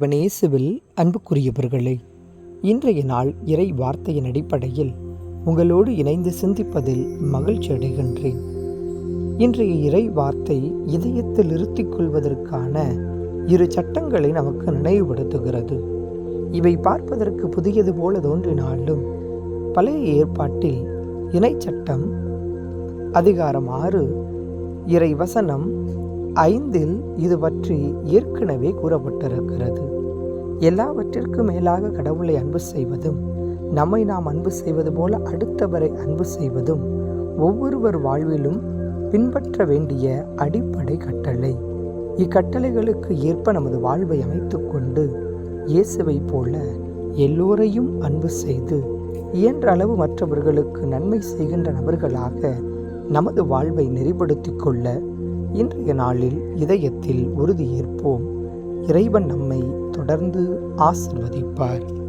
இயேசுவில் அன்புக்குரியவர்களே இன்றைய நாள் இறை வார்த்தையின் அடிப்படையில் உங்களோடு இணைந்து சிந்திப்பதில் மகிழ்ச்சி அடைகின்றேன். இன்றைய இறை வார்த்தை இதயத்தில் இருத்திக் கொள்வதற்கான இரு சட்டங்களை நமக்கு நினைவுபடுத்துகிறது. இவை பார்ப்பதற்கு புதியது போல தோன்றினாலும் பழைய ஏற்பாட்டில் இணை சட்டம் அதிகாரம் ஆறு இறை வசனம் ஐந்தில் இது பற்றி ஏற்கனவே கூறப்பட்டிருக்கிறது. எல்லாவற்றிற்கும் மேலாக கடவுளை அன்பு செய்வதும் நம்மை நாம் அன்பு செய்வது போல அடுத்தவரை அன்பு செய்வதும் ஒவ்வொருவர் வாழ்விலும் பின்பற்ற வேண்டிய அடிப்படை கட்டளை. இக்கட்டளைகளுக்கு ஏற்ப நமது வாழ்வை அமைத்துக்கொண்டு இயேசுவை போல எல்லோரையும் அன்பு செய்து இயன்ற அளவு மற்றவர்களுக்கு நன்மை செய்கின்ற நபர்களாக நமது வாழ்வை நெறிப்படுத்திக் கொள்ள இன்றைய நாளில் இதயத்தில் உறுதியேற்போம். இறைவன் நம்மை தொடர்ந்து ஆசிர்வதிப்பார்.